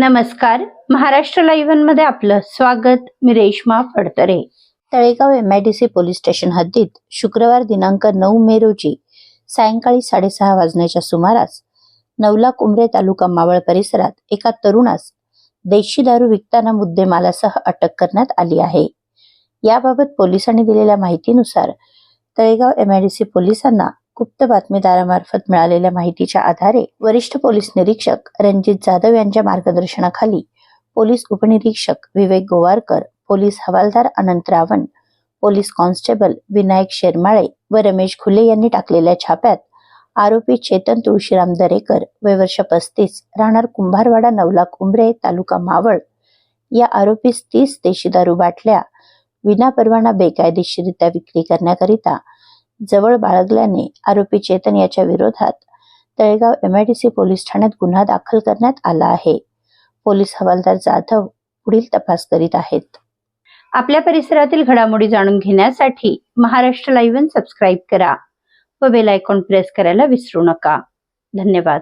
नमस्कार. महाराष्ट्र लाईव्हमध्ये आपलं स्वागत. मी Reshma Phadtare. Talegaon MIDC police station हद्दीत शुक्रवार दिनांक नऊ मे रोजी सायंकाळी साडेसहा वाजण्याच्या सुमारास नवला कुंभरे तालुका मावळ परिसरात एका तरुणास देशी दारू विकताना मुद्देमालासह अटक करण्यात आली आहे. याबाबत पोलिसांनी दिलेल्या माहितीनुसार तळेगाव एमआयडीसी पोलिसांना गुप्त बातमीदारामार्फत मिळालेल्या माहितीच्या आधारे वरिष्ठ पोलीस निरीक्षक रणजित जाधव यांच्या मार्गदर्शनाखाली पोलीस उपनिरीक्षक विवेक गोवारकर पोलीस हवालदार अनंत रावण पोलीस कॉन्स्टेबल विनायक शेरमाळे व रमेश खुले यांनी टाकलेल्या छाप्यात आरोपी चेतन तुळशीराम दरेकर वयवर्ष पस्तीस राहणार कुंभारवाडा नवला कुंभरे तालुका मावळ. या आरोपीस तीस देशी दारू बाटल्या विनापरवाना बेकायदेशीरित्या विक्री करण्याकरिता जवळ बाळगल्याने आरोपी चेतन याच्या विरोधात तळेगाव एमआयडीसी पोलीस ठाण्यात गुन्हा दाखल करण्यात आला आहे. पोलीस हवालदार जाधव पुढील तपास करीत आहेत. आपल्या परिसरातील घडामोडी जाणून घेण्यासाठी महाराष्ट्र लाईव्ह सबस्क्राईब करा व बेल आयकॉन प्रेस करायला विसरू नका. धन्यवाद.